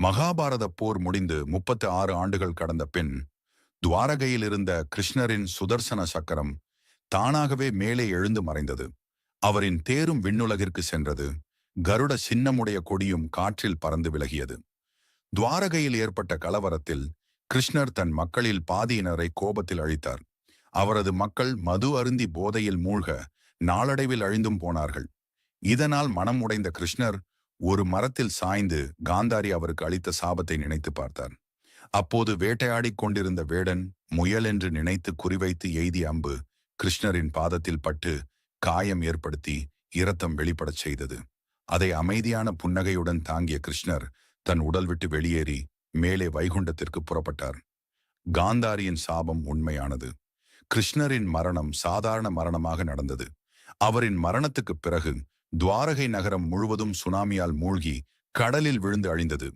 மகாபாரத போர் முடிந்து முப்பத்து ஆறு ஆண்டுகள் கடந்த பின் துவாரகையில் இருந்த கிருஷ்ணரின் சுதர்சன சக்கரம் தானாகவே மேலே எழுந்து மறைந்தது. அவரின் தேரும் விண்ணுலகிற்கு சென்றது. கருட சின்னமுடைய கொடியும் காற்றில் பறந்து விலகியது. துவாரகையில் ஏற்பட்ட கலவரத்தில் கிருஷ்ணர் தன் மக்களில் பாதியினரை கோபத்தில் அழித்தார். அவரது மக்கள் மது அருந்தி போதையில் மூழ்க நாளடைவில் அழிந்தும் போனார்கள். இதனால் மனம் உடைந்த கிருஷ்ணர் ஒரு மரத்தில் சாய்ந்து காந்தாரி அவருக்கு அளித்த சாபத்தை நினைத்து பார்த்தார் அப்போது வேட்டையாடிக் கொண்டிருந்த வேடன் முயல் என்று நினைத்து குறிவைத்து எய்தி அம்பு கிருஷ்ணரின் பாதத்தில் பட்டு காயம் ஏற்படுத்தி இரத்தம் வெளிப்படச் செய்தது. அதை அமைதியான புன்னகையுடன் தாங்கிய கிருஷ்ணர் தன் உடல் விட்டு வெளியேறி மேலே வைகுண்டத்திற்கு புறப்பட்டார். காந்தாரியின் சாபம் உண்மையானது. கிருஷ்ணரின் மரணம் சாதாரண மரணமாக நடந்தது. அவரின் மரணத்துக்குப் பிறகு துவாரகை நகரம் முழுவதும் சுனாமியால் மூழ்கி கடலில் விழுந்து அழிந்தது.